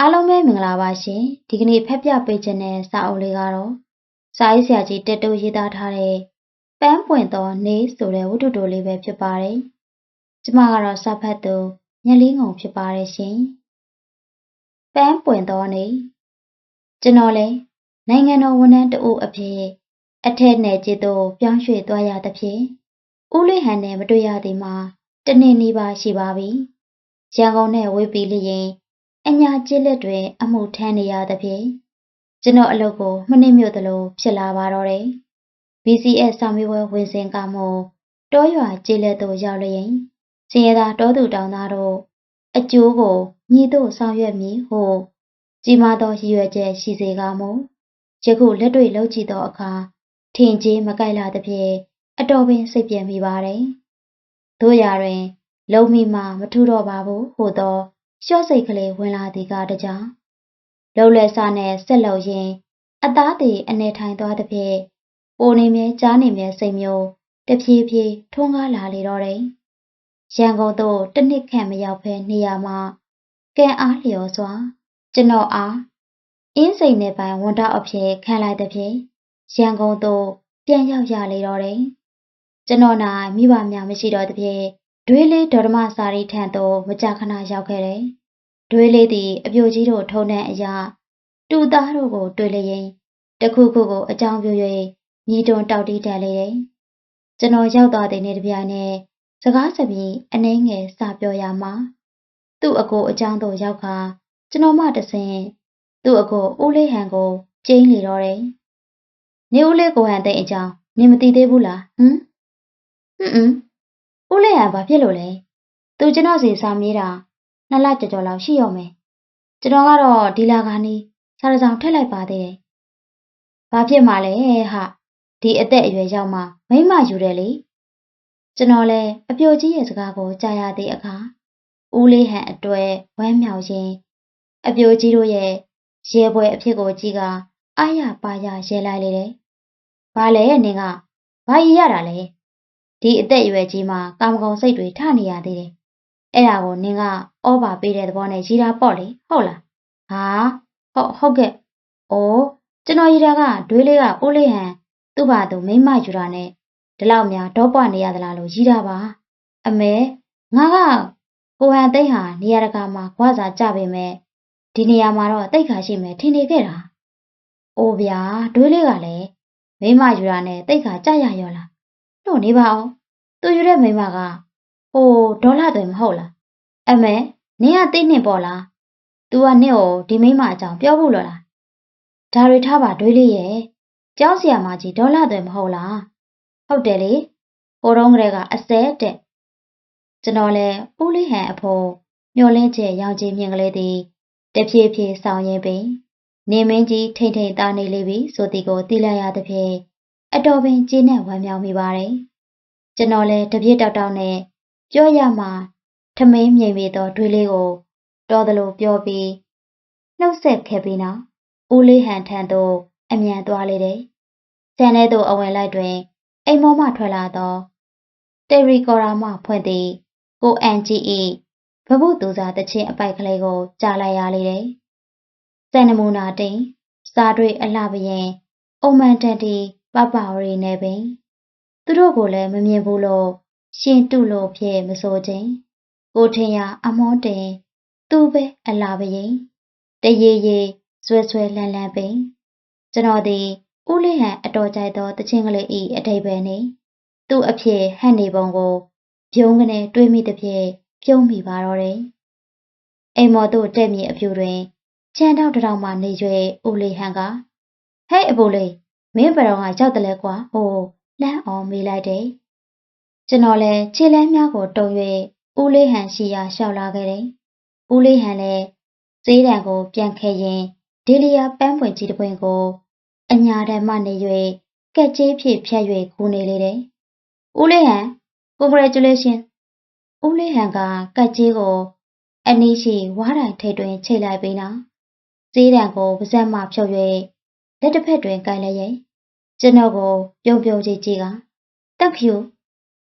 အားလုံးပဲမင်္ဂလာပါရှင်ဒီကနေ့ဖက်ပြပေးခြင်းတဲ့စာအုပ်လေးကတော့စာရေးဆရာကြီးတက်တိုးရေးသားထားတဲ့ပန်းပွင့်သောနေဆိုတဲ့ဝတ္ထုတိုလေးပဲဖြစ်ပါတယ်ကျမကတော့စာဖတ်သူညလေးငုံဖြစ်ပါတယ်ရှင်ပန်းပွင့်သောနေကျွန်တော်လည်းနိုင်ငံတော်ဝန်ထမ်းတအုပ်အဖြစ်အထက်နယ်ကျေသို့ပြောင်းရွှေ့သွားရသဖြင့်ဦးလေးဟန်နဲ့မတွေ့ရသည်မှာတနေ့နီးပါးရှိပါပြီရန်ကုန်နဲ့ဝေးပြီးလျင် အညာကျစ်လက်တွေအမှုထမ်းနေရသဖြင့်ကျွန်တော်အလုပ်ကိုမနစ်မြို့သလိုဖြစ်လာပါတော့တယ်။ BCS ဆောင်ရွက်ဝဲဝင်စဉ်ကမှတောရွာကျစ်လက်သို့ရောက်လျင်စင်ရသာတောသူတောင်သားတို့အကျိုးကိုညီတို့ဆောင်ရွက်မည်ဟုကြီးမားသောရည်ရွယ်ချက်ရှိစေကမူယခုလက်တွေ့လှုပ်ကြည့်သောအခါထင်ကြီးမကိုက်လာသဖြင့်အတော်ပင်စိတ်ပြင်းမိပါတယ်။တို့ရာတွင် လုံမိမှမထူတော့ပါဘူးဟိုသော လျှော့စိတ်ကလေးဝင်လာသည်ကတကြောင်လှုပ်လက်စားနဲ့ဆက်လုံရင်အသားတည်အနေထိုင်သွားသဖြင့်ပိုနေမြဲကြားနေမြဲစိတ်မျိုးတဖြည်းဖြည်းထွန်းကားလာလေတော့တယ်။ရန်ကုန်သို့တစ်နှစ်ခန့်မရောက်ဖဲနေရမှာကံအားလျော်စွာ ကျွန်တော်အားအင်းစိန်နယ်ပိုင်ဝန်တောက်အဖြစ်ခံလိုက်သဖြင့်ရန်ကုန်သို့ပြန်ရောက်ရလေတော့တယ်။ကျွန်တော်၌မိဘများမရှိတော့သဖြင့် ဒွေးလေးဒေါ်ဓမစာရီထံသို့မကြာခဏရောက်ခဲ့တယ်။ဒွေးလေးသည်အပြိုကြီးတို့ထုံတဲ့အရာတူသားတို့ကို တွေ့လျင်တခုခုကိုအကြောင်းပြ၍ညီတွန်တောက်တီးတက်လေတယ်။ကျွန်တော်ရောက်သွားတဲ့နေ့တစ်ပြိုင်နက်စကားစပြင်းအနှဲငယ်စပြောရမှာသူ့အကိုအကြောင်းတို့ရောက်ခါကျွန်တော်မှတဆင်သူ့အကိုဦးလေးဟန်ကိုကျင်းလေတော့တယ်။နေဦးလေးကိုဟန်တဲ့အကြောင်းနင်မသိသေးဘူးလားဟမ်ဟွန်းဟွန်း ဦးလေးဟန်ဘာဖြစ်လို့လဲသူကျွန်တော်စီစာမေးတာနှစ်လကြော်ကြော်လောက်ရှိရောမယ်ကျွန်တော်ကတော့ဒီလာကနေစားရဆောင်ထည့်လိုက်ပါသေးတယ်ဘာဖြစ်မှလဲဟာဒီအသက်အရွယ်ရောက်မှမိမယူတယ်လေကျွန်တော်လည်းအပြိုကြီးရဲ့စကားကိုကြားရတဲ့အခါဦးလေးဟန်အတွဲဝမ်းမြောက်ရင်းအပြိုကြီးတို့ရဲ့ရဲပွဲအဖြစ်ကိုကြည့်ကအာရပါရရဲလိုက်လေတယ်။ဘာလဲနင်ကဘာရရတာလဲ ဒီအသက်အရွယ်ကြီးမှာကာမဂုဏ်စိတ်တွေထနေရသေးတယ်။အဲ့ဒါကိုနင်ကဩဘာပေးတဲ့သဘောနဲ့ရီတာပေါ့လေဟုတ်လား။ဟာဟုတ်ဟုတ်ကဲ့။အိုးကျွန်တော်ရီတာကဒွေးလေးကအိုးလေးဟန်သူ့ဘာသူမိမယူတာနဲ့ဒီလောက်များဒေါပွားနေရသလားလို့ရီတာပါ။အမေငါကကိုဟန်သိမ့်ဟာနေရာတကာမှာခွာစာကြပေမဲ့ဒီနေရာမှာတော့တိတ်ခါရှိမယ်ထင်နေခဲ့တာ။အိုးဗျာဒွေးလေးကလည်းမိမယူတာနဲ့တိတ်ခါကြရရောလား။ တို့နေပါအောင်။သူယူတဲ့မိမကဟိုဒေါ်လာတွေမဟုတ်လား။အမေနင်ကသိနေပေါ့လား။ तू ကနင့်ကိုဒီမိမအကြောင်းပြောဖို့လို့လား။ဒါတွေထားပါဒွေးလေးရဲ့။ကျောင်းဆရာမကြီးဒေါ်လာတွေမဟုတ်လား။ဟုတ်တယ်လေ။ဟိုတုန်းကတည်းကအစဲတဲ့။ကျွန်တော်လည်းဦးလေးဟန်အဖို့မျောလင်းချက်ရောင်ကြီးမြင်ကလေးသည်တဖြည်းဖြည်းဆောင်ရင်ပင်နေမင်းကြီးထိမ့်ထိန်သားနေလေပြီဆိုသည်ကိုသိလိုက်ရသဖြင့် အတော်ပင်ကျေနပ်ဝမ်းမြောက်မိပါတယ်။ကျွန်တော်လည်းတပြည့်တောက်တောက်နဲ့ပြောရမှာထမင်းမြိန်ပြီးတော့တွေးလေးကိုတော်သလိုပြောပြီးနှုတ်ဆက်ခဲ့ပြီးနောက်ဦးလေးဟန်ထံသို့အမြန်သွားလေတယ်။ဆန်ထဲသို့အဝင်လိုက်တွင်အိမ်မောမှထွက်လာသောတယ်ရီကော်ရာမှဖွင့်သည်ကိုအန်ဂျီ၏ဘဘုသူစားတချင်းအပိုက်ကလေးကိုကြားလိုက်ရလေတယ်။စံနမူနာတင်စားတွေအလှပရင်အုံမန်တန်တီ ပပရီနဲ့ပင်သူတို့ကိုလည်းမမြင်ဘူးလို့ရှင်တုလို့ဖြစ်မဆိုခြင်းကိုထင်ရအမောတင်သူပဲအလှပရင်တရေရေဆွဲဆွဲလန်းလန်းပင်ကျွန်တော်ဒီဦးလေးဟန်အတော်ကြိုက်သောတချင်းကလေးဤအတိတ်ပဲနေသူ့အဖြစ်ဟန်နေပုံကိုပြုံးကနေတွေးမိသဖြင့်ပြုံးမိပါတော့တယ်။အိမ်မော်တို့တက်မြေအပြူတွင်ချမ်းတောက်တောင်မှနေရွယ်ဦးလေးဟန်ကဟဲ့အဖိုးလေး မင်းဘယ်တော့ကရောက်တယ်လဲကွာဟိုလမ်းအောင်မေးလိုက်တယ်။ကျွန်တော်လည်းခြေလမ်းများကိုတုံ၍ဦးလေးဟန်ရှိရာရှောက်လာခဲ့တယ်။ဦးလေးဟန်လည်းဈေးတံကို ပြန်ခဲရင်ဒေလီယာပန်းပွင့်ကြီးတစ်ပွင့်ကိုအညာတမ်းမှနေ၍ကက်ကြီးဖြစ်ဖြတ်၍ခူးနေလေတယ်။ဦးလေးဟန် congratulation ဦးလေးဟန်ကကက်ကြီးကို အနီးရှိဝါးတိုင်ထိတ်တွင်ချိတ်လိုက်ပြီးနောက်ဈေးတံကိုပါဇက်မှဖြုတ်၍လက်တစ်ဖက်တွင်ကိုင်လည်းရဲ့ ကျွန်တော်ကိုပြုံပြုံကြည့်ကြည့်ကတက်ဖြူ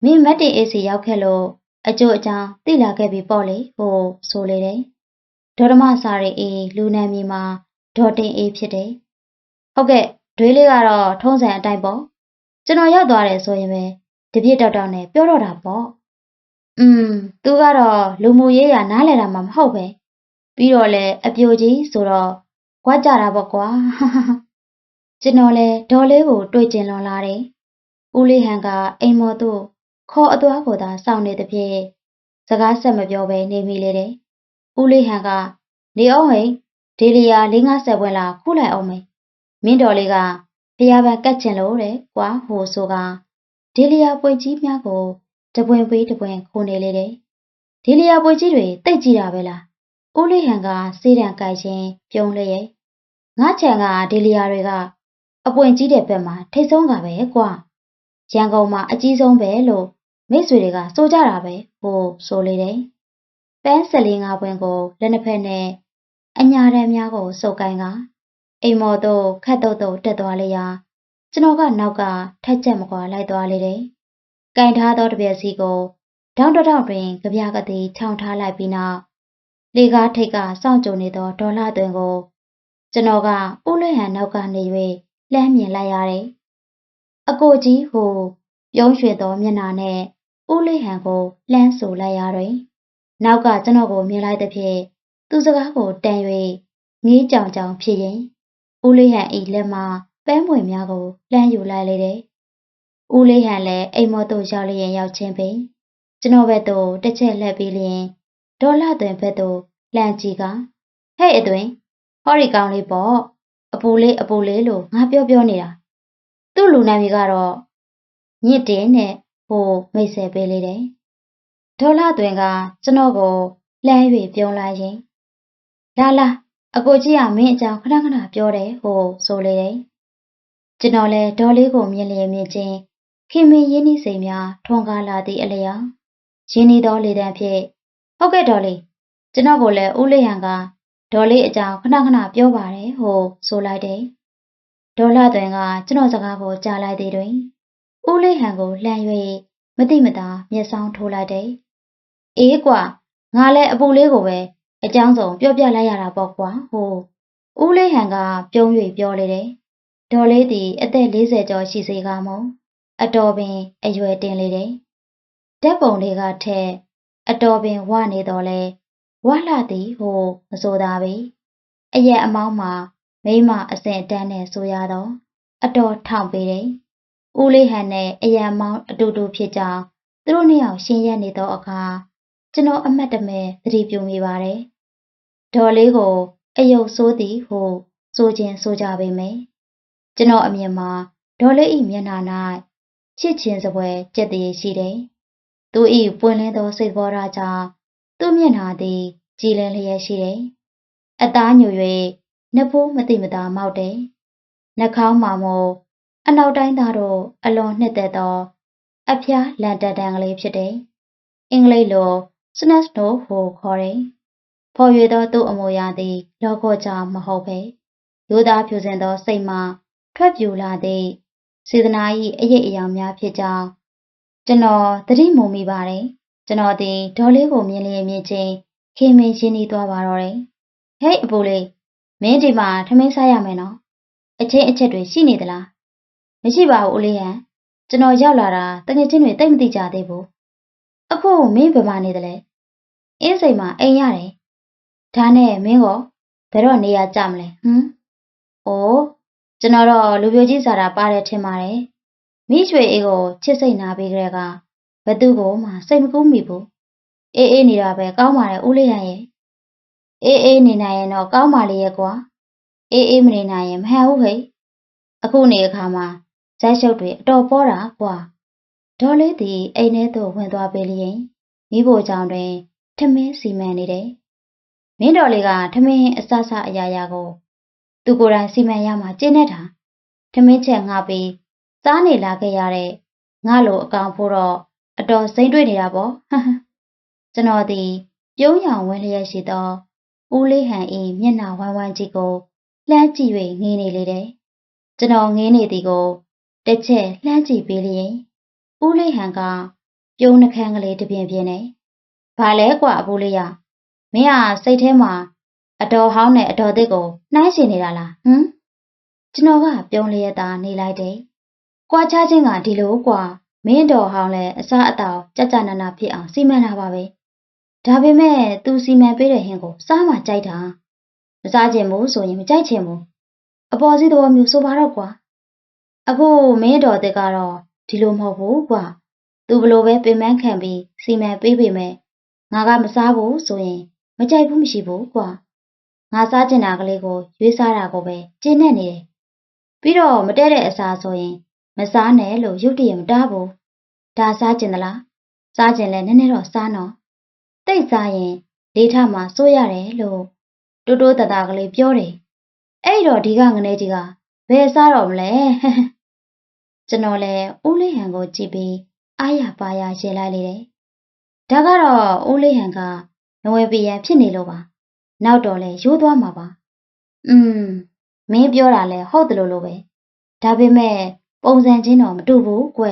မင်းမတ်တင်အေးစီရောက်ခဲ့လို့အကျိုးအကြောင်းသိလာခဲ့ပြီပေါ့လေဟိုဆိုလေတယ်ဒေါ်ဓမစာရီအေးလူနာမည်မှာဒေါ်တင်အေးဖြစ်တယ်။ဟုတ်ကဲ့ဒွေးလေးကတော့ထုံးစံအတိုင်းပေါ့။ကျွန်တော်ရောက်သွားတယ်ဆိုရင်ပဲတပြည့်တောက်တောက်နဲ့ပြောတော့တာပေါ့။อืมသူကတော့လူမှုရေးရာနားလည်တာမှမဟုတ်ပဲ။ပြီးတော့လည်းအပြိုကြီးဆိုတော့ကြွားကြတာပေါ့ကွာ။ ကျွန်တော်လည်းဒေါ်လေးကိုတွေ့ကျင်လွန်လာတယ်။ဦးလေးဟန်ကအိမ်မော်သို့ခေါ်အသွားကိုသာစောင့်နေသဖြင့်စကားဆက်မပြောဘဲနေမိလေတယ်။ဦးလေးဟန်ကနေအောင်ဟိဒေလီယာ၄50ပွဲလာခုလိုက်အောင်မေမင်းတော်လေးကဖျားပန်းကတ်ချင်လို့တဲ့ကွာဟိုဆိုကဒေလီယာပွေကြီးများကိုတပွင်ပေးတပွင်ခိုးနေလေတယ်။ဒေလီယာပွေကြီးတွေတိတ်ကြည့်တာပဲလား။ဦးလေးဟန်ကစေးတံကြိုက်ချင်းပြုံးလျက်ငါချံကဒေလီယာတွေက အပွင့်ကြီးတဲ့ဘက်မှာထိတ်ဆုံးကပဲကွာ။ရန်ကုန်မှာအကြီးဆုံးပဲလို့မိတ်ဆွေတွေကစိုးကြတာပဲဟိုဆိုလေတယ်။ပန်းစလင်းငါပွင့်ကိုလက်နှစ်ဖက်နဲ့အညာတန်းများကိုစုပ်ကိုင်းကအိမ်မော်တို့ခတ်တုတ်တုတ်တက်သွားလေရာကျွန်တော်ကနောက်ကထက်ချက်မကွာလိုက်သွားလေတယ်။ကင်ထားသောတပြက်စီကိုဒေါင်းတောက်တွင်ကြပြကတိထောင်ထားလိုက်ပြီးနောက်လေကားထိတ်ကစောင့်ကြုံနေသောဒေါ်လာသွင်းကိုကျွန်တော်ကဦးလွင်ဟန်နောက်ကနေ၍ လှမ်းမြင်လိုက်ရတယ်။အကိုကြီးဟိုပြုံးရွှေသောမျက်နှာနဲ့ဦးလေးဟန်ကိုလှမ်းဆိုလိုက်ရတွင်နောက်ကကျွန်တော်ကိုမြင်လိုက်သဖြင့်သူစကားကိုတန်၍ငေးကြောင်ကြောင်ဖြစ်ရင်ဦးလေးဟန်ဤလက်မှပန်းပွင့်များကိုလှမ်းယူလိုက်လေတယ်။ဦးလေးဟန်လည်းအိမ်မော်သို့ရောက်လျင်ရောက်ချင်းပင်ကျွန်တော်ဘက်သို့တစ်ချက်လှည့်ပြီးလျင်ဒေါ်လာသွင်းဘက်သို့လှမ်းကြည့်ကဟဲ့အသွင်ဟောဒီကောင်လေးပေါ့ အပူလေးအပူလေးလို့ငါပြောပြောနေတာသူ့လူနာမည်ကတော့ညစ်တင်နဲ့ဟိုမိတ်ဆက်ပေးလေတယ်ဒေါ်လာသွင်းကကျွန်တော်ကိုလှမ်း၍ပြုံးလိုက်ရင်လာလာအကိုကြီးကမင်းအကြောင်းခဏခဏပြောတယ်ဟိုဆိုလေတယ်ကျွန်တော်လည်းဒေါ်လေးကိုမြင်လျင်မြင်ချင်းခင်မင်းရင်းနှီးစိမ်များထွန်ကားလာသည့်အလျောက်ရင်းနှီးသောလေတံဖြင့်ဟုတ်ကဲ့ဒေါ်လေးကျွန်တော်ကိုလည်းဦးလေးဟန်က ဒေါ်လေးအကြောင်းခဏခဏပြောပါတယ်ဟိုဆိုလိုက်တယ်ဒေါ်လာသွင်းကကျွန်တော်စကားကိုကြားလိုက်သည်တွင်ဦးလေးဟန်ကိုလှမ်း၍မတိမတာမျက်စောင်းထိုးလိုက်တယ်အေးကွာငါလည်းအပူလေးကိုပဲအကြောင်းစုံပြောပြလိုက်ရတာပေါ့ကွာဟိုဦးလေးဟန်ကပြုံး၍ပြောလေတယ်ဒေါ်လေးသည်အသက်40ကျော်ရှိစေကမုံအတော်ပင်အရွယ်တင်လေတယ်ဓာတ်ပုံလေးကထက်အတော်ပင်ဝနေတော့လဲ ဝလှသည်ဟိုမဆိုတာပဲအရက်အမောင်းမှာမိမအစင်တန်းနဲ့ဆိုရတော့အတော်ထောင်ပေးတယ်ဦးလေးဟန်နဲ့အရက်အမောင်းအတူတူဖြစ်ကြောင်းသူတို့နှစ်ယောက်ရှင်းရက်နေသောအခါကျွန်တော်အမတ်တမဲသတိပြုမိပါတယ်ဒေါ်လေးကိုအယုတ်ဆိုးသည်ဟုဆိုခြင်းဆိုကြပေမယ်ကျွန်တော်အမြင်မှာဒေါ်လေးဤမျက်နှာ၌ချစ်ချင်းစပွဲကြက်တည်းရှိတယ်သူဤပွင့်လင်းသောစိတ်ဘောဓာကြောင့် သူ့မျက်နှာသည်ကြည်လင်းလျက်ရှိတယ်အသားညို၍နှဖိုးမတိမတာမောက်တယ်နှာခေါင်းမှာမို့အနောက်တိုင်းသားတို့အလွန်နှစ်သက်သော အဖျားလန်တန်တန်ကလေးဖြစ်တယ်အင်္ဂလိပ်လို Snapsno ဟုခေါ်တယ်။ဖော်ရွေသောသူ့အမူအရာသည် လောကောကြောင့်မဟုတ်ပဲရိုးသားဖြူစင်သောစိတ်မှထွက်ပြူလာသည့်စေတနာ၏အရေးအယောင်များဖြစ်ကြောင်းကျွန်တော်သတိမူမိပါတယ်။ ကျွန်တော်သည်ဒေါ်လေးကိုမြင်လျင်မြင်ချင်းခင်မင်းရှင်းနေသွားပါတော့တယ်။ဟဲ့အပူလေးမင်းဒီမှာထမင်းစားရမယ်နော်။အချင်းအချက်တွေရှိနေသလား။မရှိပါဘူးဦးလေးဟန်။ကျွန်တော်ရောက်လာတာတကယ်ချင်းတွေတိတ်မသိကြသေးဘူး။အခုမင်းဘယ်မှာနေသလဲအင်းစိန်မှာအိမ်ရတယ်။ဒါနဲ့မင်းကဘယ်တော့နေရကြမလဲဟမ်။အိုးကျွန်တော်တော့လူပြိုကြီးစားတာပါတယ်ထင်ပါတယ်။မိရွှေအေးကိုချစ်စိတ်နာပေးကြတဲ့က ဘသူကိုမှစိတ်မကူးမိဘူး။အေးအေးနေတာပဲကောင်းပါတယ်ဦးလေးရရဲ့။အေးအေးနေနိုင်ရင်တော့ကောင်းပါလေရဲ့ကွာ။အေးအေးမနေနိုင်ရင်မဟန်ဘူးဟဲ့။အခုနေအခါမှာဇက်ရှုပ်တွေအတော်ပေါ်တာကွာ။ဒေါ်လေးသည်အိမ်ထဲသို့ဝင်သွားပေလျင်မိဖို့ကြောင့်တွင်ထမင်းစီမံနေတယ်။မင်းတော်လေးကထမင်းအဆဆအရာရာကိုသူကိုယ်တိုင်စီမံရမှာကျင့်နေတာ။ထမင်းချက်ငှပြီးစားနေလာခဲ့ရတဲ့ငါလိုအကောင်ဖို့တော့ အတော်စိမ့်တွေ့နေတာပေါ့။ကျွန်တော်ဒီပြုံးရောင်ဝင်းလျက်ရှိသောဦးလေးဟန်ဤမျက်နှာဝမ်းဝမ်းကြီးကိုလှမ်းကြည့်၍ငေးနေလေတယ်။ကျွန်တော်ငေးနေသည်ကိုတစ်ချက်လှမ်းကြည့်ပေးလျင်ဦးလေးဟန်ကပြုံးနှခမ်းကလေးတပြင်းပြင်းနဲ့ဘာလဲကွာအဖိုးလေးရမင်းကစိတ်ထဲမှာအတော်ဟောင်းနဲ့အတော်သစ်ကိုနှိုင်းရှင်နေတာလားဟမ်ကျွန်တော်ကပြုံးလျက်သာနေလိုက်တယ်။ကွာချခြင်းကဒီလိုကွာ မင်းတော်ဟောင်းလည်းအစားအသောက်ကြကြနာနာဖြစ်အောင်စီမံတာပါပဲ။ဒါပေမဲ့သူစီမံပေးတဲ့ဟင်းကိုစားမှကြိုက်တာ။မစားခြင်းမို့ဆိုရင်မကြိုက်ချင်ဘူး။အပေါ်စီးသဘောမျိုးဆိုပါတော့ကွာ။အခုမင်းတော်တဲ့ကတော့ဒီလိုမဟုတ်ဘူးကွာ။သူဘလို့ပဲပင်ပန်းခံပြီးစီမံပေးပေမဲ့ငါကမစားဘူးဆိုရင်မကြိုက်ဘူးမရှိဘူးကွာ။ငါစားကျင်တာကလေးကိုရွေးစားတာကိုပဲကျင့်နေနေတယ်။ပြီးတော့မတဲတဲ့အစာဆိုရင် မစားနဲ့လို့ရုတ်တရက်မတားဘူး။ဒါစားကျင်သလား။စားကျင်လဲနည်းနည်းတော့စားနော်။တိတ်စားရင်ဒေထမှာစိုးရတယ်လို့တိုးတိုးတတကလေးပြောတယ်။အဲ့တော့ဒီကငနေကြီးကဘယ်စားတော့မလဲ။ကျွန်တော်လည်းဦးလေးဟန်ကိုကြည့်ပြီးအားရပါရရှင်းလိုက်လေတယ်။ဒါကတော့ဦးလေးဟန်ကမဝင်ပြရန်ဖြစ်နေလို့ပါ။နောက်တော့လဲရိုးသွားမှာပါ။อืมမင်းပြောတာလဲဟုတ်တယ်လို့လို့ပဲ။ဒါပေမဲ့ ပုံစံချင်းတော့မတူဘူးကွ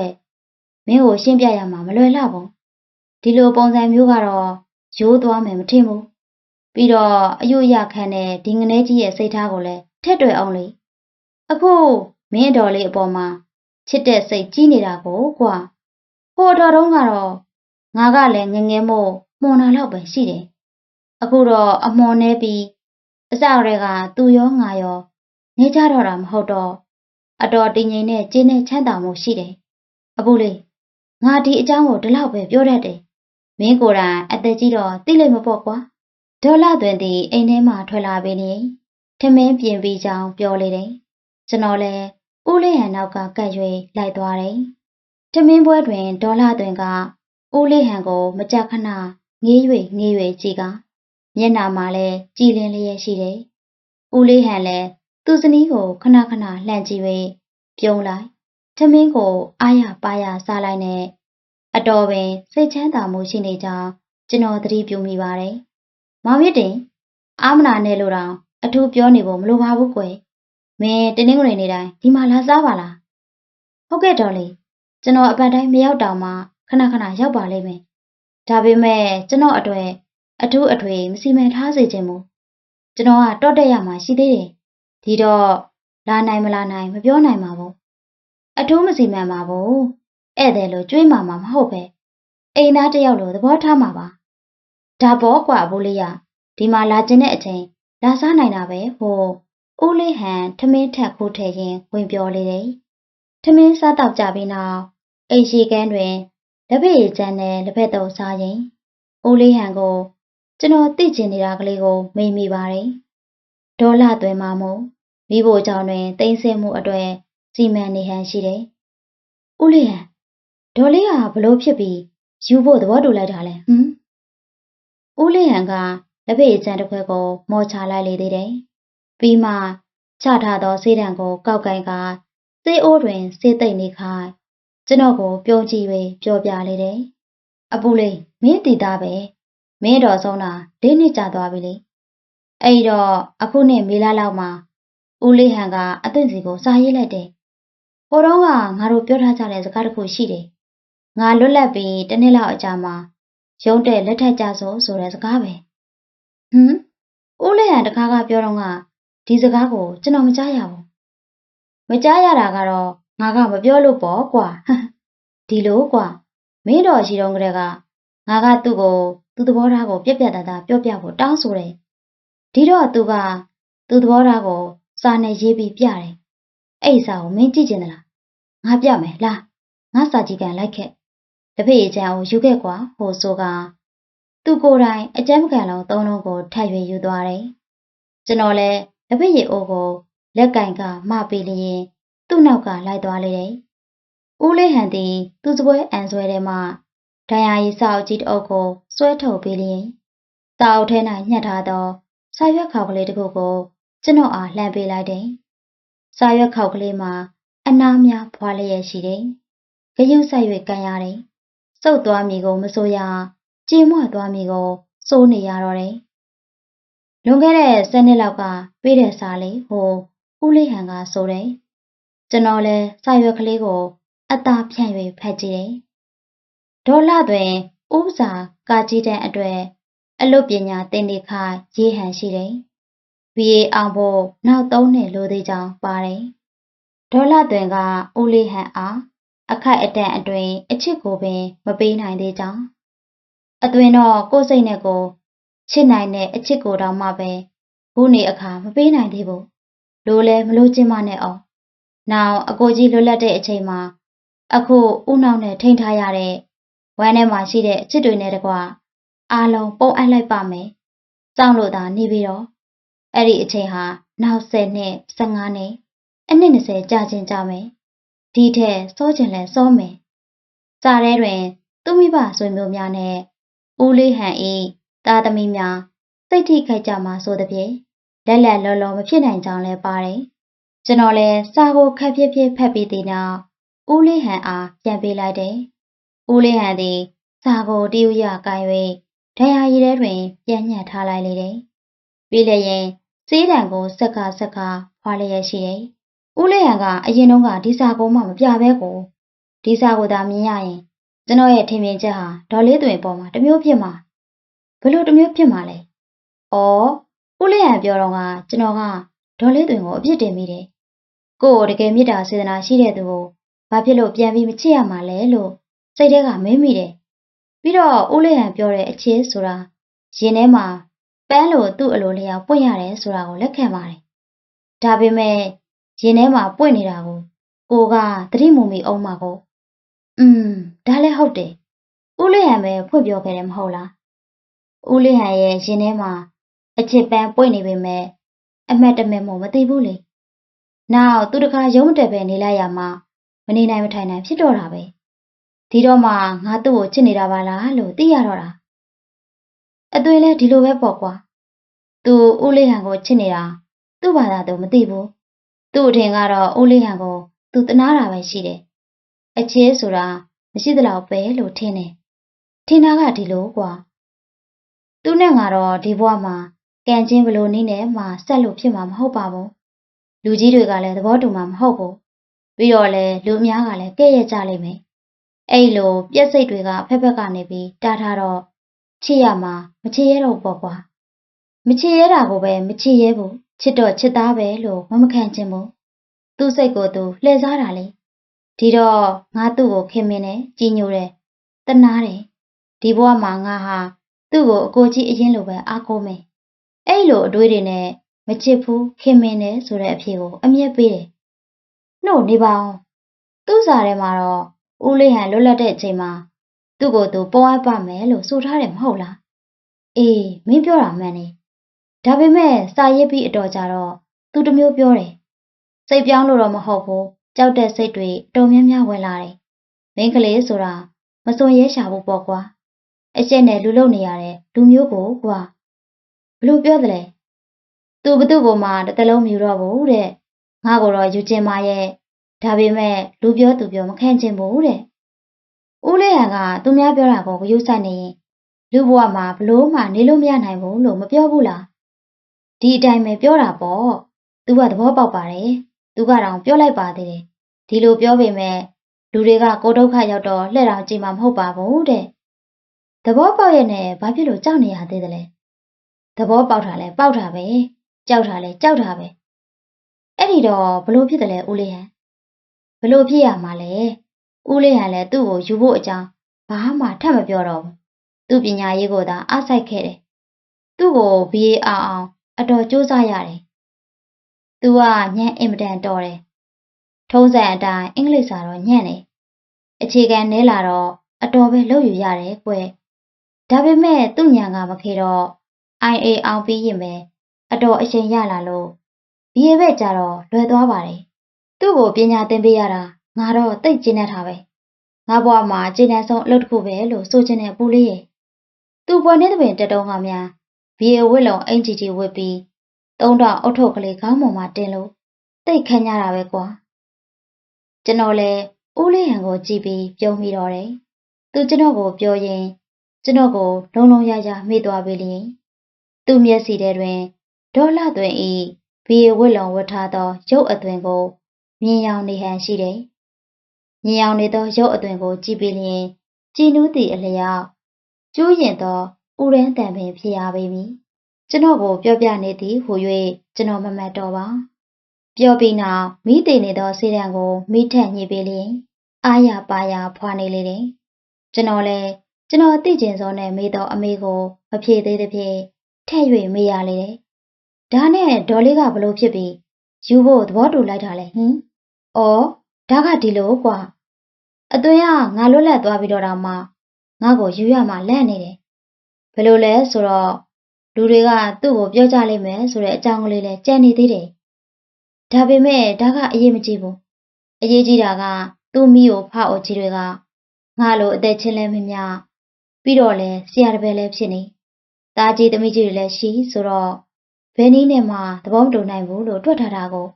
။မင်းကိုရှင်းပြရမှာမလွယ်လှဘူး။ဒီလိုပုံစံမျိုးကတော့ရိုးသွားမယ်မထင်ဘူး။ပြီးတော့အယုရခံတဲ့ဒီငနေကြီးရဲ့စိတ်ထားကိုလည်းထက်တွယ်အောင်လေ။အခုမင်းတော်လေးအပေါ်မှာချစ်တဲ့စိတ်ကြီးနေတာကိုကွာ။ဟိုတော်တုန်းကတော့ငါကလည်းငငယ်မို့မှုန်တာလောက်ပဲရှိတယ်။အခုတော့အမွန်နေပြီးအစတွေကသူရောငါရောနေကြတော့တာမဟုတ်တော့ အတော်တည်ငြိမ်တဲ့ကျင်းနဲ့ချမ်းသာမှုရှိတယ်။အခုလေငါဒီအကြောင်းကိုဒီလောက်ပဲပြောတတ်တယ်။မင်းကိုယ်တိုင်အသက်ကြီးတော့သိလိမ့်မပေါ့ကွာ။ဒေါ်လာသွင်းသည်အိမ်ထဲမှာထွက်လာပြီးနေထမင်းပြင်ပြီးကြောင်းပြောလေတယ်။ကျွန်တော်လည်းဦးလေးဟန်နောက်ကကပ်၍လိုက်သွားတယ်။ထမင်းပွဲတွင်ဒေါ်လာသွင်းကဦးလေးဟန်ကိုမကြခဏငေး၍ငေး၍ကြည့်ကမျက်နာမှာလည်းကြည်လင်းလျက်ရှိတယ်။ဦးလေးဟန်လည်း သူ့ဇနီးကိုခဏခဏလှန့်ကြည့်၍ပြုံးလိုက်။ထမင်းကိုအားရပါရစားလိုက်နဲ့အတော်ပင်စိတ်ချမ်းသာမှုရှိနေကြောင်းကျွန်တော်သတိပြုမိပါတယ်။မောင်ရစ်တင်အာမနာနဲ့လို့တော့အထူးပြောနေဖို့မလိုပါဘူးကွယ်။မင်းတင်းင်းငွေနေတိုင်းဒီမှာလာစားပါလား။ဟုတ်ကဲ့တော်လေးကျွန်တော်အပတ်တိုင်းမရောက်တောင်မှခဏခဏရောက်ပါလိမ့်မယ်။ဒါပေမဲ့ကျွန်တော်အတွေ့အထူးအထွေမစီမံထားစေခြင်းမို့ကျွန်တော်ကတော့တက်ရမှာရှိသေးတယ်။ ဒီတော့လာနိုင်မလာနိုင်မပြောနိုင်ပါဘူး။အထူးမစီမံပါဘူး။ဧည့်သည်လို့ကြွေးမှာမှာမဟုတ်ပဲ။အိမ်သားတယောက်လိုသဘောထားမှာပါ။ဒါဘောကွာဘိုးလေးရဒီမှာလာခြင်းတဲ့အချိန်လာစားနိုင်တာပဲဟိုဦးလေးဟန်ထမင်းထက်ခိုးထည့်ရင်ဝင်ပြောလေတယ်။ထမင်းစားတော့ကြပြီးနောက်အိမ်ရှိကန်းတွင်လက်ဖက်ရည်ကျန်းနဲ့လက်ဖက်တုပ်စားရင်ဦးလေးဟန်ကိုကျွန်တော်သိကျင်နေတာကလေးကိုမေ့မိပါတယ်။ဒေါ်လာသွင်းမှမို့ မိဖို့ကြောင့်တွင်တိမ့်ဆဲမှုအတွေ့စီမံနေဟန်ရှိတယ်။ဦးလေးဟန်ဒေါ်လေးဟာဘလို့ဖြစ်ပြီးယူဖို့သဘောတူလိုက်တာလဲဟမ်။ဦးလေးဟန်ကလက်ဖက်ရည်ကျန်းတစ်ခွက်ကိုမော်ချလိုက်လေသေးတယ်။ပြီးမှချထားသောဆေးတံကိုကောက်ကင်ကစေးအိုးတွင်စေးသိမ့်နေခိုင်းကျွန်တော်ကိုပြုံးကြည့်၍ပြောပြလေတယ်။အပူလေးမင်းတည်သားပဲမင်းတော်ဆုံးတာလေးနှစ်ကြာသွားပြီလေ။အဲ့တော့အခုနှစ်မေလလောက်မှာ ဦးလေးဟန်ကအသင့်စီကိုစာရေးလိုက်တယ်။ဟိုတော့ကငါတို့ပြောထားကြတဲ့စကားတစ်ခုရှိတယ်။ငါလွတ်လပ်ပြီးတစ်နှစ်လောက်အကြာမှာရုံးတဲ့လက်ထက်ကြဆိုဆိုတဲ့စကားပဲ။ဟမ်ဦးလေးဟန်တခါကပြောတော့ကဒီစကားကိုကျွန်တော်မကြားရဘူး။မကြားရတာကတော့ငါကမပြောလို့ပေါ့ကွာဒီလိုကွာမင်းတော်ရှိတော့ကလေးကငါကသူ့ကိုသူ့သဘောထားကိုပြက်ပြက်သားသားပြောပြဖို့တောင်းဆိုတယ်ဒီတော့သူကသူ့သဘောထားကို စာနဲ့ရေးပြီးပြတယ်အဲ့စာကိုမင်းကြည့်ကျင်သလားငါပြမယ်လားငါစာကြည့်ကန်လိုက်ခဲ့တပည့်ရချမ်းကိုယူခဲ့ကွာဟိုဆိုကသူကိုယ်တိုင်အကျမ်းကန်လုံးသုံးလုံးကိုထပ်ရွေယူသွားတယ်ကျွန်တော်လည်းတပည့်ရအိုးကိုလက်ကင်ကမပေးလျင်သူ့နောက်ကလိုက်သွားလေတယ်။ဦးလေးဟန်သည်သူ့စပွဲအန်ဆွဲထဲမှဒဏ်ရာရီစာအုပ်ကြီးတစ်အုပ်ကိုဆွဲထုတ်ပေးလျင်စာအုပ်ထဲ၌ညှက်ထားသောစာရွက်ခေါက်ကလေးတစ်ခုကို ကျွန်တော်အားလှမ်းပေးလိုက်တယ်။စာရွက်ခေါက်ကလေးမှာအနားများဖွာလျက်ရှိတယ်။ဂယုဆက်၍ကန်ရတယ်။စုပ်သွားမိကိုမစိုးရကြေမွသွားမိကိုစိုးနေရတော့တယ်။လွန်ခဲ့တဲ့၁၀နှစ်လောက်ကပေးတဲ့စာလေးဟိုဦးလေးဟန်ကဆိုတယ်။ကျွန်တော်လည်းစာရွက်ကလေးကိုအသာဖြန့်၍ဖတ်ကြည့်တယ်။ဒေါ်လာတွင်ဥပစာကာကြီးတန်းအတွက်အလုတ်ပညာသင်နေခရေးဟန်ရှိတယ် BA အောင်ဖို့နောက်၃နှစ်လိုသေးကြောင်းပါတယ်။ဒေါ်လာတွင်ကဦးလေးဟန်အားအခိုက်အတန့်အတွင်အချစ်ကိုပင်မပေးနိုင်သေးကြောင်းအသွင်တော့ကိုယ်စိတ်နဲ့ကိုချစ်နိုင်တဲ့အချစ်ကိုတောင်မှပဲခုနေအခါမပေးနိုင်သေးဘူးလိုလဲမလို့ချင်းမနဲ့အောင်နောက်အကိုကြီးလွတ်လပ်တဲ့အချိန်မှာအခုဥနောက်နဲ့ထိန်ထားရတဲ့ဝမ်းထဲမှာရှိတဲ့အချစ်တွေနဲ့တကွာအားလုံးပုံအပ်လိုက်ပါမယ်စောင့်လို့သာနေပြီးတော့ အဲ့ဒီအချိန်ဟာနောက်10နှစ်15နှစ်အနှစ်20ကြာချင်းကြာမယ်ဒီထက်စောချင်လဲစောမယ်စာထဲတွင် သူမိဘဆွေမျိုးများနဲ့ဦးလေးဟန်ဤသားသမီးများစိတ်ထိခိုက်ကြမှာဆိုတဲ့ဖြင့်လက်လက်လောလောမဖြစ်နိုင်ကြောင်းလဲပါတယ်ကျွန်တော်လည်းစာကိုခက်ပြပြဖတ်ပြီးတဲ့နောက်ဦးလေးဟန်အားပြန်ပေးလိုက်တယ်ဦးလေးဟန်သည်စာကိုတယူရကိုင်၍ဒဏ်ရာရည်ထဲတွင်ပြန်ညှက်ထားလိုက်လေတယ်ပြီးလည်းရင် စေးတံကိုစက်ကစက်ကဖွာလျက်ရှိတယ်ဦးလေးဟန်ကအရင်တုန်းကဒီစာကိုမှမပြဘဲကိုဒီစာကိုသာမြင်ရရင်ကျွန်တော်ရဲ့ထင်မြင်ချက်ဟာဒေါ်လေးသွင်ပေါ်မှာတမျိုးဖြစ်မှာဘလို့တမျိုးဖြစ်မှာလဲ။အော်ဦးလေးဟန်ပြောတော့ကကျွန်တော်ကဒေါ်လေးသွင်ကိုအပြစ်တင်မိတယ်။ကို့ကိုတကယ်မေတ္တာစေတနာရှိတဲ့သူကိုဘာဖြစ်လို့ပြန်ပြီးမချစ်ရမှာလဲလို့စိတ်ထဲကမင်းမိတယ်။ပြီးတော့ဦးလေးဟန်ပြောတဲ့အချစ်ဆိုတာရင်ထဲမှာ ပန်းလို့သူ့အလိုလျောက်ပွင့်ရတယ်ဆိုတာကိုလက်ခံပါတယ်။ဒါပေမဲ့ရင်ထဲမှာပွင့်နေတာကိုကိုကသတိမူမိအောင်မှာကိုอืมဒါလည်းဟုတ်တယ်ဦးလေးဟန်ပဲဖွင့်ပြောခဲ့တယ်မဟုတ်လားဦးလေးဟန်ရဲ့ရင်ထဲမှာအချစ်ပန်းပွင့်နေပေမဲ့အမတ်တမဲမို့မသိဘူးလေနောက်သူတခါရုံးတက်ပဲနေလိုက်ရမှာမနေနိုင်မထိုင်နိုင်ဖြစ်တော့တာပဲဒီတော့မှငါသူ့ကိုချစ်နေတာပါလားလို့သိရတော့တာ အသွင်လဲဒီလိုပဲပေါ့ကွာသူဦးလေးဟန်ကိုချစ်နေတာသူ့ဘာသာသူမသိဘူးသူ့အထင်ကတော့ဦးလေးဟန်ကိုသူတနာတာပဲရှိတယ်။အချေးဆိုတာမရှိသလောက်ပဲလို့ထင်တယ်။ထင်တာကဒီလိုကွာ။သူနဲ့ငါတော့ဒီဘဝမှာကံချင်းဘလို့နည်းနဲ့မှဆက်လို့ဖြစ်မှာမဟုတ်ပါဘူး။လူကြီးတွေကလည်းသဘောတူမှာမဟုတ်ဘူး။ပြီးတော့လည်းလူအများကလည်းကဲ့ရဲ့ကြလိမ့်မယ်။အဲ့လိုပြက်စိတ်တွေကဖက်ဖက်ကနေပြီးတားထားတော့ ချစ်ရမှာမချစ်ရတော့ပေါ့ကွာ။မချစ်ရတာကိုပဲမချစ်ရဲဘူး။ချစ်တော့ချစ်သားပဲလို့မမခံချင်ဘူးသူ့စိတ်ကိုသူလှည့်စားတာလေဒီတော့ငါသူ့ကိုခင်မင်းနဲ့ကြီးညိုတယ်တနာတယ်ဒီဘဝမှာငါဟာသူ့ကိုအကိုကြီးအရင်လိုပဲအားကိုးမယ်အဲ့လိုအတွေးတွေနဲ့မချစ်ဘူးခင်မင်းနဲ့ဆိုတဲ့အဖြေကိုအမျက်ပေးတယ်နှုတ်နေပါအောင်သူ့စာထဲမှာတော့ဦးလေးဟန်လွတ်လပ်တဲ့အချိန်မှာ သူ့ကိုသူပေါ်အပ်ပါမယ်လို့ဆိုထားတယ်မဟုတ်လားအေးမင်းပြောတာမှန်တယ်ဒါပေမဲ့စာရေးပြီးအတော်ကြတော့သူတမျိုးပြောတယ်စိတ်ပြောင်းလို့တော့မဟုတ်ဘူးကြောက်တဲ့စိတ်တွေတော်များများဝင်လာတယ်မင်းကလေးဆိုတာမစွန်ရဲရှာဖို့ပေါ့ကွာအရှက်နဲ့လူလုံနေရတဲ့လူမျိုးကိုကွာဘလို့ပြောသလဲသူဘသူ့ကိုမှတစ်တလုံးမြူတော့ဘူးတဲ့ငါကိုတော့ယူကျင်ပါရဲ့ဒါပေမဲ့လူပြောသူပြောမခံချင်ဘူးတဲ့ ဦးလေးဟန်ကသူများပြောတာကိုဂရုစိုက်နေရင်လူဘဝမှာဘလို့မှနေလို့မရနိုင်ဘူးလို့မပြောဘူးလားဒီအတိုင်းပဲပြောတာပေါ့သူကသဘောပေါက်ပါတယ်သူကတော့ပြောလိုက်ပါသေးတယ်ဒီလိုပြောပေမဲ့လူတွေကကိုဒုက္ခရောက်တော့လှဲ့တောင်ကြည့်မှာမဟုတ်ပါဘူးတဲ့သဘောပေါက်ရဲ့နဲ့ဘာဖြစ်လို့ကြောက်နေရသေးသလဲသဘောပေါက်တာလဲပေါက်တာပဲကြောက်တာလဲကြောက်တာပဲအဲ့ဒီတော့ဘလို့ဖြစ်တယ်လဲဦးလေးဟန်ဘလို့ဖြစ်ရမှာလဲ ဦးလေးဟန်လည်းသူ့ကိုယူဖို့အကြောင်းဘာမှထပ်မပြောတော့ဘူးသူ့ပညာရေးကိုသာအားစိုက်ခဲ့တယ်သူ့ကို BA အောင်အတော်စူးစမ်းရတယ်။သူကညံ့အင်မတန်တော်တယ်။ထုံးစံအတိုင်းအင်္ဂလိပ်စာတော့ညံ့တယ်။အခြေခံနဲလာတော့အတော်ပဲလုပ်ယူရတယ်ကွယ်။ဒါပေမဲ့သူ့ညာကမခေတော့ IA အောင်ပြီးရင်ပဲအတော်အချိန်ရလာလို့ဘီရဲ့ဘက်ကြတော့လွယ်သွားပါတယ်။သူ့ကိုပညာသင်ပေးရတာ ငါတော့တိတ်ကျဉ်းနေတာပဲ။ငါဘဝမှာကျဉ်းတဲ့ဆုံးအလုပ်တစ်ခုပဲလို့ဆိုချင်တဲ့ပူလေးရဲ့။သူ့ပေါ်နေတဲ့ပင်တက်တုံးကများဘီရဲ့ဝစ်လုံအင်ဂျီဂျီဝစ်ပြီးသုံးတော့အုတ်ထုပ်ကလေးခေါင်းပေါ်မှာတင်လို့တိတ်ခမ်းကြတာပဲကွာကျွန်တော်လည်းဦးလေးဟန်ကိုကြည့်ပြီးပြုံးမိတော့တယ်သူကျွန်တော်ကိုပြောရင်ကျွန်တော်ကိုလုံးလုံးရရမေ့သွားပြီလေသူ့မျက်စီထဲတွင်ဒေါ်လာသွင်းဤဘီဝစ်လုံဝတ်ထားသောရုပ်အသွင်ကိုမြင်ရောင်နေဟန်ရှိတယ် မြင်ရောင်နေသောရုပ်အသွင်ကိုကြည့်ပြီးလျင်ကြည်နူးသည့်အလျောက်ကျူးရင်သောဥရန်တံပင်ဖြစ်ရပေမည်ကျွန်တော်ကိုပြောပြနေသည်ဟူ၍ကျွန်တော်မမှတ်တော့ပါပြောပြီးနောက်မိတည်နေသောစေတံကိုမိထက်ညှိပေးလျင်အာရပါရဖွာနေလေတယ်ကျွန်တော်လည်းကျွန်တော်သိကျင်စောနဲ့မေးတော့အမေကိုမဖြေသေးသဖြင့်ထက်၍မေးရလေတယ်ဒါနဲ့ဒေါ်လေးကဘလို့ဖြစ်ပြီးယူဖို့သဘောတူလိုက်တာလဲဟင်။အော် ဒါကဒီလိုကွာ။အသွင်ကငါလွတ်လပ်သွားပြီးတော့တောင်မှငါ့ကိုယူရမှလန့်နေတယ်။ဘယ်လိုလဲဆိုတော့လူတွေကသူ့ကိုပြောကြလိမ့်မယ်ဆိုတဲ့အကြောင်းကလေးလည်းကြံနေသေးတယ်။ဒါပေမဲ့ဒါကအရေးမကြီးဘူး။အရေးကြီးတာကသူ့မိကိုဖအုပ်ကြီးတွေကငါလိုအသက်ချင်းလဲမမြပြီးတော့လဲဆရာတပည့်လည်းဖြစ်နေ။သားကြီးသမီးကြီးတွေလည်းရှိဆိုတော့ဘယ်နည်းနဲ့မှသဘောမတူနိုင်ဘူးလို့တွက်ထားတာကို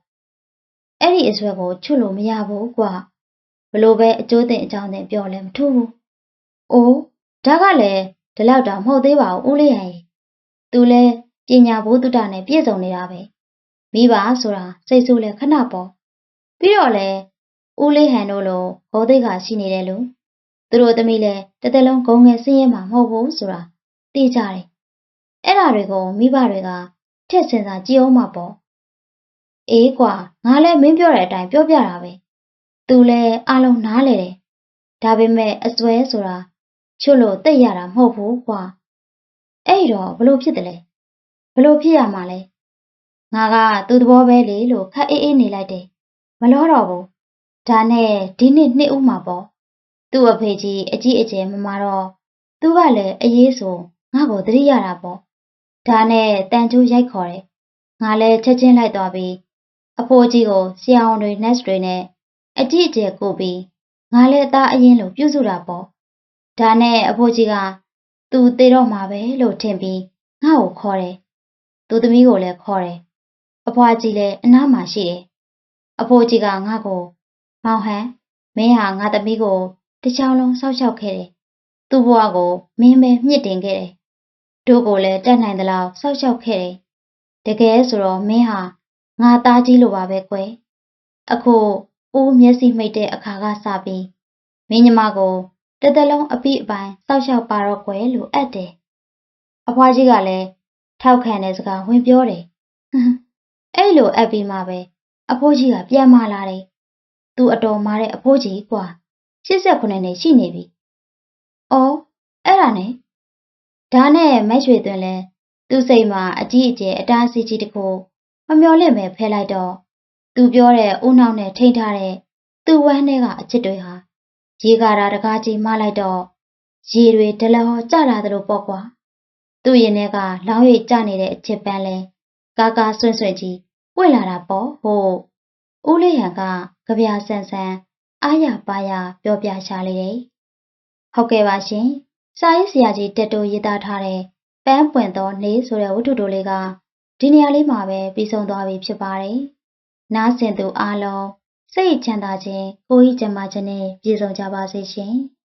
အဲ့ဒီအစွဲကိုချွတ်လို့မရဘူးကွာဘလို့ပဲအကျိုးတင်အကြောင်းတင်ပြောလဲမထူးဘူးအိုးဒါကလည်းဒီလောက်တောင်မဟုတ်သေးပါဘူးဦးလေးရန်သူလဲပညာဘုဒ္ဓတာနဲ့ပြည့်စုံနေတာပဲမိဘဆိုတာစိတ်ဆိုးလဲခဏပေါ်ပြီးတော့လဲဦးလေးဟန်တို့လိုဟောသိက္ခာရှိနေတယ်လို့သူတို့သမီးလဲတစ်သက်လုံးဂုံငယ်ဆင်းရဲမှာမဟုတ်ဘူးဆိုတာသိကြတယ်အဲ့ဓာတွေကိုမိဘတွေကထက်စင်စာကြည့်အောင်မှာပေါ့ အေးကွာငါလည်းမင်းပြောတဲ့အတိုင်းပြောပြတာပဲသူလည်းအလုံးနားလေတယ်ဒါပေမဲ့အစွဲဆိုတာချွတ်လို့တိတ်ရတာမဟုတ်ဘူးကွာအဲ့တော့ဘလို့ဖြစ်တယ်လဲဘလို့ဖြစ်ရမှာလဲငါကသူ့သဘောပဲလေလို့ခက်အေးအေးနေလိုက်တယ်မလောတော့ဘူးဒါနဲ့ဒီနှစ်နှစ်ဦးမှာပေါ့သူ့အဖေကြီးအကြီးအကျယ်မမတော့သူကလည်းအေးဆိုငါ့ကိုသတိရတာပေါ့ဒါနဲ့တန်ချိုးရိုက်ခေါ်တယ်ငါလည်းချက်ချင်းလိုက်သွားပြီး အဖိုးကြီးကိုဆရာဝန်တွေ nurse တွေနဲ့အကြည့်အကျယ်ကိုပြီးငါလည်းအသားအရင်လိုပြုစုတာပေါ့ဒါနဲ့အဖိုးကြီးကသူသေးတော့မှာပဲလို့ထင်ပြီးငါ့ကိုခေါ်တယ်သူသမီးကိုလည်းခေါ်တယ်အဖွားကြီးလည်းအနားမှာရှိတယ်အဖိုးကြီးကငါ့ကိုမောင်ဟန်မင်းဟာငါသမီးကိုတချောင်းလုံးစောက်ရှောက်ခဲ့တယ်သူ့ဘဝကိုမင်းပဲမြင့်တင်ခဲ့တယ်တို့ကိုလည်းတတ်နိုင်သလောက်စောက်ရှောက်ခဲ့တယ်တကယ်ဆိုတော့မင်းဟာ ငါသားကြီးလိုပါပဲကွယ်အခုဦးမျက်စိမိတ်တဲ့အခါကစပြီးမင်းညီမကိုတသက်လုံးအပိအပိုင်းစောက်ရှောက်ပါတော့ကွယ်လို့အပ်တယ်အဖွားကြီးကလည်းထောက်ခံတဲ့စကားဝင်ပြောတယ်အဲ့လိုအပ်ပြီးမှပဲအဖိုးကြီးကပြန်မလာတယ်သူအတော်မားတဲ့အဖိုးကြီးကွာ89နှစ်ရှိနေပြီအော်အဲ့ဒါနဲ့ဒါနဲ့မက်ရွှေသွင်းလဲသူ့စိတ်မှာအကြီးအကျယ်အတားအဆီးကြီးတစ်ခု မမျော်လင့်ပဲဖဲလိုက်တော့သူပြောတဲ့ဦးနှောင်းနဲ့ထိန်းထားတဲ့သူ့ဝမ်းထဲကအချစ်တွေဟာရေကာတာတကားကြီးမလိုက်တော့ရေတွေဒလဟောကျလာသလိုပေါ့ကွာသူ့ရင်ထဲကလောင်းရိပ်ကျနေတဲ့အချစ်ပန်းလဲကာကာဆွန့်ဆွန့်ကြီးပွင့်လာတာပေါ့ဟိုဦးလေးရန်ကကြပြဆန်ဆန်အားရပါရပြောပြရှာလေတယ်ဟုတ်ကဲ့ပါရှင်စာရေးဆရာကြီးတက်တိုရေးသားထားတဲ့ပန်းပွင့်သောနေဆိုတဲ့ဝတ္ထုတိုလေးက ဒီနေရာလေးမှာပဲပြီးဆုံးသွားပြီဖြစ်ပါတယ်။နားဆင်သူအားလုံးစိတ်ချမ်းသာခြင်းကိုယ်ဤကျန်းမာခြင်းနဲ့ပြည့်စုံကြပါစေရှင်။